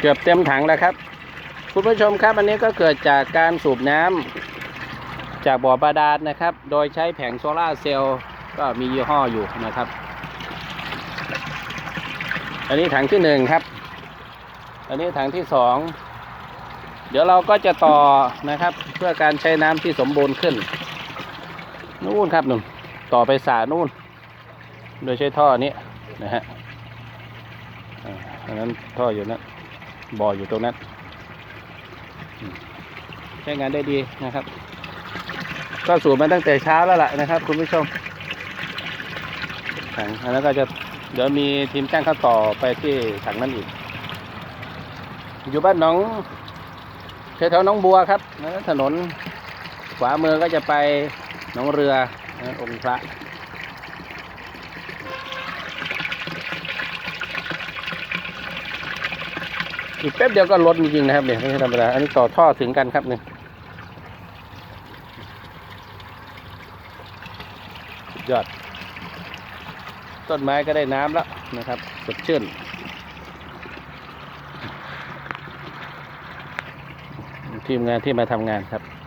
เกือบเต็มถังแล้วครับ คุณผู้ชมครับอันนี้ก็เกิดจากการสูบน้ำจากบ่อบาดาลนะครับ โดยใช้แผงโซลาเซลล์ก็มียี่ห้ออยู่นะครับ อันนี้ถังที่หนึ่งครับ อันนี้ถังที่สองเดี๋ยวเราก็จะต่อนะครับ เพื่อการใช้น้ำที่สมบูรณ์ขึ้น นู่นครับหนุ่มต่อไปสานู่น โดยใช้ท่อนี้นะฮะอันนั้นท่ออยู่นั้น บ่ออยู่ตรงนั้น ใช้งานได้ดีนะครับ ก็สูบมาตั้งแต่เช้าแล้วล่ะนะครับ คุณผู้ชมถังอันนั้นก็จะเดี๋ยวมีทีมจ้างเขาต่อไปที่ถังนั้นอีก อยู่บ้านหนองแถวๆน้องบัวครับถนนขวามือก็จะไปหนองเรือองค์พระ อีกแป๊บเดียวก็ลดจริงๆนะครับเนี่ยไม่ใช่ธรรมดาอันนี้ต่อท่อถึงกันครับเนี่ยยอด ต้นไม้ก็ได้น้ำแล้วนะครับ สดชื่นทีมงานที่มาทำงานครับ